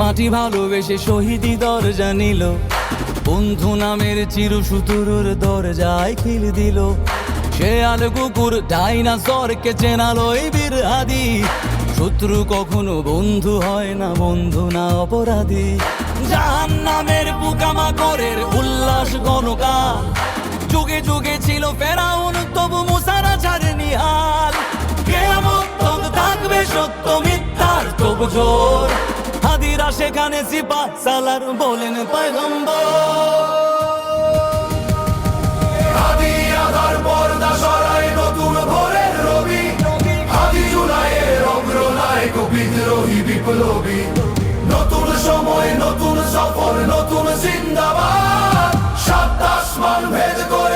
মাটি ভালোবেসে শহীদি দরজা নিল। বন্ধু নামের চির সুতুরুর দরজায় খিল দিল। সে আল কুকুর ডাইনাসরকে চেনালো এই বীর হাদি শত্রু কখনো বন্ধু হয় না, বন্ধু না অপরাধী। জাহান নামের পোকামাকড়ের উল্লাস গণকাল যুগে যুগে ছিল ফেরাউন, তবু মুসারা ছাড়েনি হাল। কেমন থাকবে সত্য মিথ্যার তবু জোর হাদিরা সেখানে সিপা সালার বলেন বিদ্রোহী বিপ্লবী। নতুন সময়, নতুন সফর, নতুন জিন্দাবাদ। সাত আসমান ভেদ করে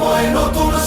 জুলাইয়ের অগ্রনায়ক বিদ্রোহী